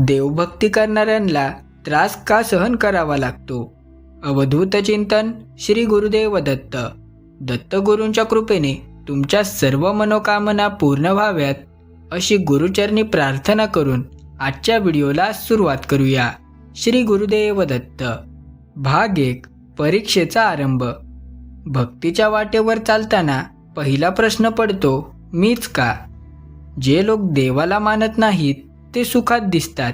देवभक्ती करणाऱ्यांना त्रास का सहन करावा लागतो? अवधूत चिंतन श्री गुरुदेव दत्त. दत्तगुरूंच्या कृपेने तुमच्या सर्व मनोकामना पूर्ण व्हाव्यात अशी गुरुचरणी प्रार्थना करून आजच्या व्हिडिओला सुरुवात करूया. श्री गुरुदेव दत्त. भाग एक परीक्षेचा आरंभ. भक्तीच्या वाटेवर चालताना पहिला प्रश्न पडतो मीच का? जे लोक देवाला मानत नाहीत ते सुखात दिसतात.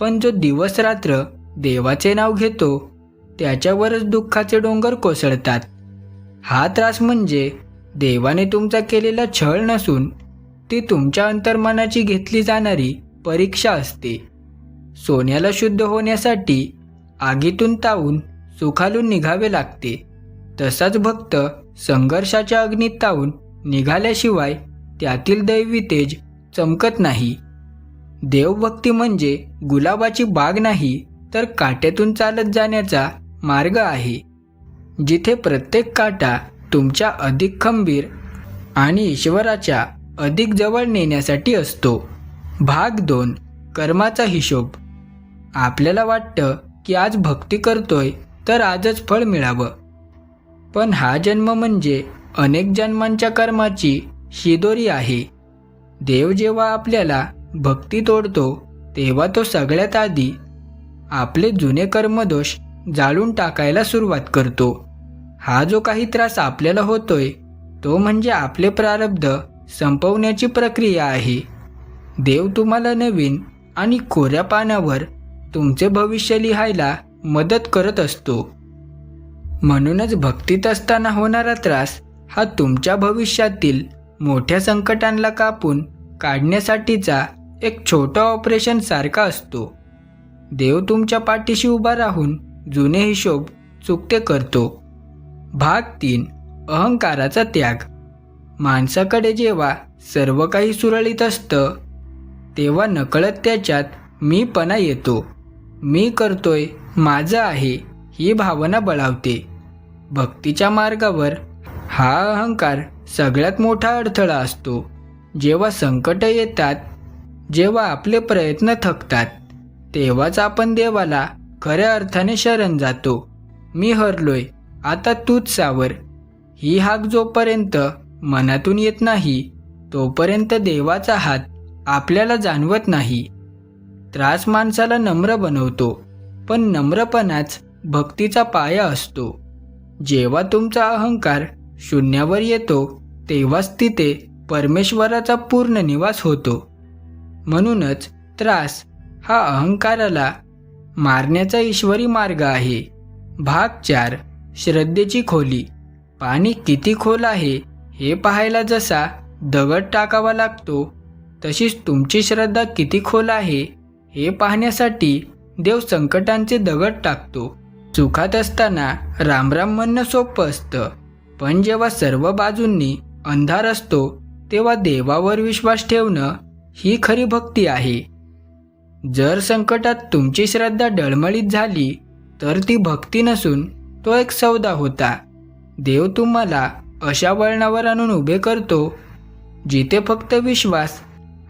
पण जो दिवस रात्र देवाचे नाव घेतो त्याच्यावरच दुःखाचे डोंगर कोसळतात. हा त्रास म्हणजे देवाने तुमचा केलेला छळ नसून ती तुमच्या अंतर्मनाची घेतली जाणारी परीक्षा असते. सोन्याला शुद्ध होण्यासाठी आगीतून तावून सुखालून निघावे लागते. तसाच भक्त संघर्षाच्या अग्नीत तावून निघाल्याशिवाय त्यातील दैवी तेज चमकत नाही. देवभक्ती म्हणजे गुलाबाची बाग नाही तर काट्यातून चालत जाण्याचा मार्ग आहे. जिथे प्रत्येक काटा तुमच्या अधिक खंबीर आणि ईश्वराच्या अधिक जवळ नेण्यासाठी असतो. भाग दोन कर्माचा हिशोब. आपल्याला वाटतं की आज भक्ती करतोय तर आजच फळ मिळावं. पण हा जन्म म्हणजे अनेक जन्मांच्या कर्माची शिदोरी आहे. देव जेव्हा आपल्याला भक्ती तोडतो तेव्हा तो सगळ्यात आधी आपले जुने कर्मदोष जाळून टाकायला सुरुवात करतो. हा जो काही त्रास आपल्याला होतोय तो म्हणजे आपले प्रारब्ध संपवण्याची प्रक्रिया आहे. देव तुम्हाला नवीन आणि कोऱ्या पानावर तुमचे भविष्य लिहायला मदत करत असतो. म्हणूनच भक्तीत असताना होणारा त्रास हा तुमच्या भविष्यातील मोठ्या संकटांना कापून काढण्यासाठीचा एक छोटा ऑपरेशन सारखा असतो. देव तुमच्या पाठीशी उभा राहून जुने हिशोब चुकते करतो. भाग तीन अहंकाराचा त्याग. माणसाकडे जेव्हा सर्व काही सुरळीत असतं तेव्हा नकळत त्याच्यात मीपणा येतो. मी करतोय माझं आहे ही भावना बळावते. भक्तीच्या मार्गावर हा अहंकार सगळ्यात मोठा अडथळा असतो. जेव्हा संकट येतात जेव्हा आपले प्रयत्न थकतात तेव्हाच आपण देवाला खऱ्या अर्थाने शरण जातो. मी हरलोय आता तूच सावर. ही हाक जोपर्यंत मनातून येत नाही तोपर्यंत देवाचा हात आपल्याला जाणवत नाही. त्रास माणसाला नम्र बनवतो पण नम्रपणाच भक्तीचा पाया असतो. जेव्हा तुमचा अहंकार शून्यावर येतो तेव्हाच तिथे परमेश्वराचा पूर्ण निवास होतो. म्हणूनच त्रास हा अहंकाराला मारण्याचा ईश्वरी मार्ग आहे. भाग चार. श्रद्धेची खोली. पाणी किती खोल आहे हे पाहायला जसा दगड टाकावा लागतो तशीच तुमची श्रद्धा किती खोल आहे हे पाहण्यासाठी देव संकटांचे दगड टाकतो. सुखात असताना रामराम म्हणणं सोपं असतं पण जेव्हा सर्व बाजूंनी अंधार असतो तेव्हा देवावर विश्वास ठेवणं ही खरी भक्ती आहे. जर संकटात तुमची श्रद्धा डळमळीत झाली तर ती भक्ती नसून तो एक सौदा होता. देव तुम्हाला अशा वळणावर आणून उभे करतो जिथे फक्त विश्वास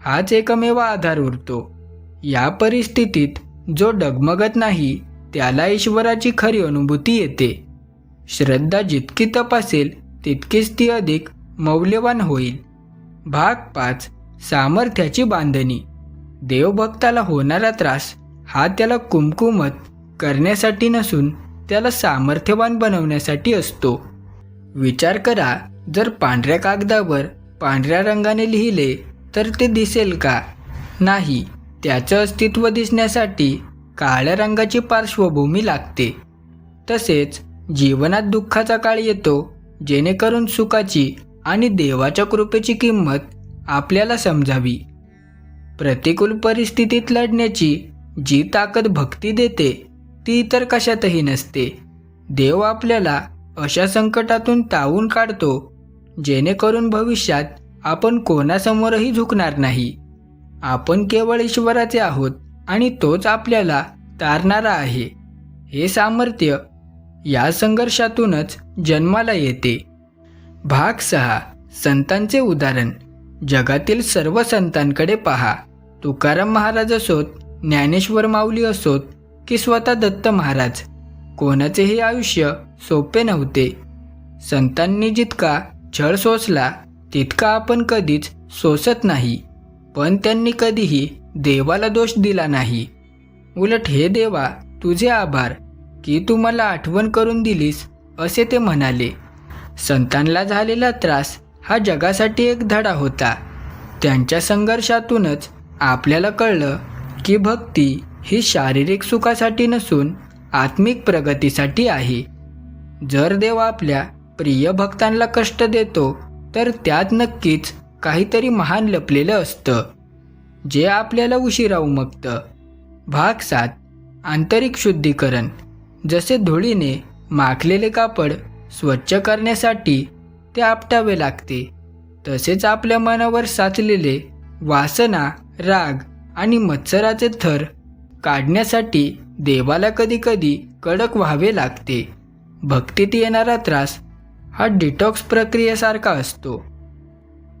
हाच एकमेव आधार उरतो. या परिस्थितीत जो डगमगत नाही त्याला ईश्वराची खरी अनुभूती येते. श्रद्धा जितकी तपासेल तितकीच ती अधिक मौल्यवान होईल. भाग पाच. सामर्थ्याची बांधणी. देवभक्ताला होणारा त्रास हा त्याला कुमकुमत करण्यासाठी नसून त्याला सामर्थ्यवान बनवण्यासाठी असतो. विचार करा जर पांढऱ्या कागदावर पांढऱ्या रंगाने लिहिले तर ते दिसेल का? नाही त्याचं अस्तित्व दिसण्यासाठी काळ्या रंगाची पार्श्वभूमी लागते. तसेच जीवनात दुःखाचा काळ येतो जेणेकरून सुखाची आणि देवाच्या कृपेची किंमत आपल्याला समजावी. प्रतिकूल परिस्थितीत लढण्याची जी ताकद भक्ती देते ती इतर कशातही नसते. देव आपल्याला अशा संकटातून तावून काढतो जेणेकरून भविष्यात आपण कोणासमोरही झुकणार नाही. आपण केवळ ईश्वराचे आहोत आणि तोच आपल्याला तारणारा आहे. हे सामर्थ्य या संघर्षातूनच जन्माला येते. भाग सहा. संतांचे उदाहरण. जगातील सर्व संतांकडे पहा. तुकाराम महाराज असोत ज्ञानेश्वर माऊली असोत की स्वतः दत्त महाराज. कोणाचेही आयुष्य सोपे नव्हते. संतांनी जितका छळ सोसला तितका आपण कधीच सोसत नाही. पण त्यांनी कधीही देवाला दोष दिला नाही. उलट हे देवा तुझे आभार. की तू मला आठवण करून दिलीस? असे ते म्हणाले. संतांना झालेला त्रास हा जगासाठी एक धडा होता. त्यांच्या संघर्षातूनच आपल्याला कळलं की भक्ती ही शारीरिक सुखासाठी नसून आत्मिक प्रगतीसाठी आहे. जर देव आपल्या प्रिय भक्तांना कष्ट देतो तर त्यात नक्कीच काहीतरी महान लपलेलं असतं जे आपल्याला उशिरा उमगतं. भाग सात. आंतरिक शुद्धीकरण. जसे धुळीने माखलेले कापड स्वच्छ करण्यासाठी ते आपटावे लागते. तसेच आपल्या मनावर साचलेले वासना राग आणि मत्सराचे थर काढण्यासाठी देवाला कधीकधी कडक व्हावे लागते. भक्तीत येणारा त्रास हा डिटॉक्स प्रक्रियेसारखा असतो.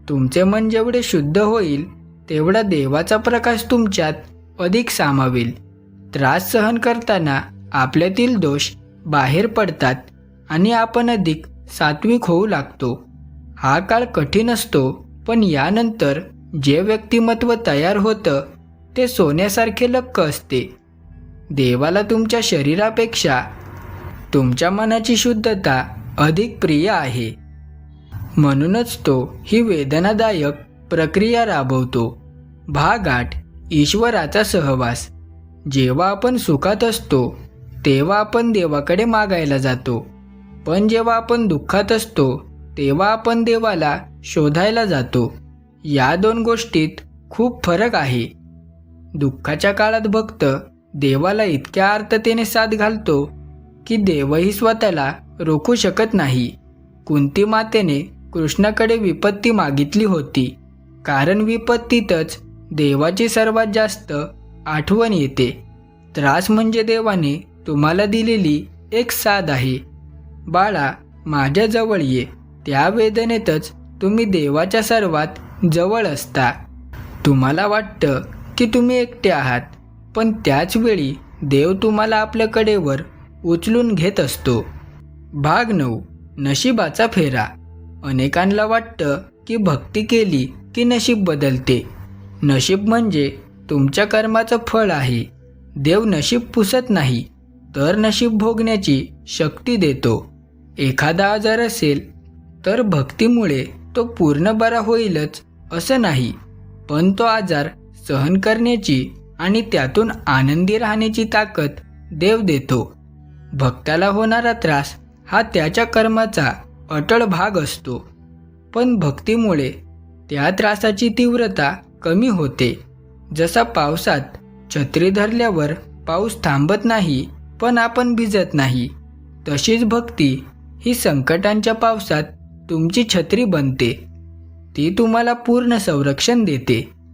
तुमचे मन जेवढे शुद्ध होईल तेवढा देवाचा प्रकाश तुमच्यात अधिक सामावेल. त्रास सहन करताना आपल्यातील दोष बाहेर पडतात आणि आपण अधिक सात्विक होऊ लागतो. हा काळ कठीण असतो पण यानंतर जे व्यक्तिमत्व तयार होतं ते सोन्यासारखे लक्क असते. देवाला तुमच्या शरीरापेक्षा तुमच्या मनाची शुद्धता अधिक प्रिय आहे. म्हणूनच तो ही वेदनादायक प्रक्रिया राबवतो. भाग आठ ईश्वराचा सहवास. जेव्हा आपण सुखात असतो तेव्हा आपण देवाकडे मागायला जातो. पण जेव्हा आपण दुःखात असतो तेव्हा आपण देवाला शोधायला जातो. या दोन गोष्टीत खूप फरक आहे. दुःखाच्या काळात भक्त देवाला इतक्या आर्ततेने साथ घालतो की देवही स्वतःला रोखू शकत नाही. कुंती मातेने कृष्णाकडे विपत्ती मागितली होती. कारण विपत्तीतच देवाची सर्वात जास्त आठवण येते. त्रास म्हणजे देवाने तुम्हाला दिलेली एक साध आहे. बाळा माझ्याजवळ ये. त्या वेदनेतच तुम्ही देवाच्या सर्वात जवळ असता. तुम्हाला वाटतं की तुम्ही एकटे आहात पण त्याचवेळी देव तुम्हाला आपल्या कडेवर उचलून घेत असतो. भाग नऊ. नशिबाचा फेरा. अनेकांना वाटतं की भक्ती केली की नशीब बदलते. नशीब म्हणजे तुमच्या कर्माचं फळ आहे. देव नशीब पुसत नाही तर नशीब भोगण्याची शक्ती देतो. एखादा आजार असेल तर भक्तीमुळे तो पूर्ण बरा होईलच असं नाही. पण तो आजार सहन करण्याची आणि त्यातून आनंदी राहण्याची ताकद देव देतो. भक्ताला होणारा त्रास हा त्याच्या कर्माचा अटळ भाग असतो. पण भक्तीमुळे त्या त्रासाची तीव्रता कमी होते. जसा पावसात छत्री धरल्यावर पाऊस थांबत नाही पण आपण भिजत नाही तशीच भक्ती ही संकटांच्या पावसात तुमची छत्री बनते. ती तुम्हाला पूर्ण संरक्षण देते.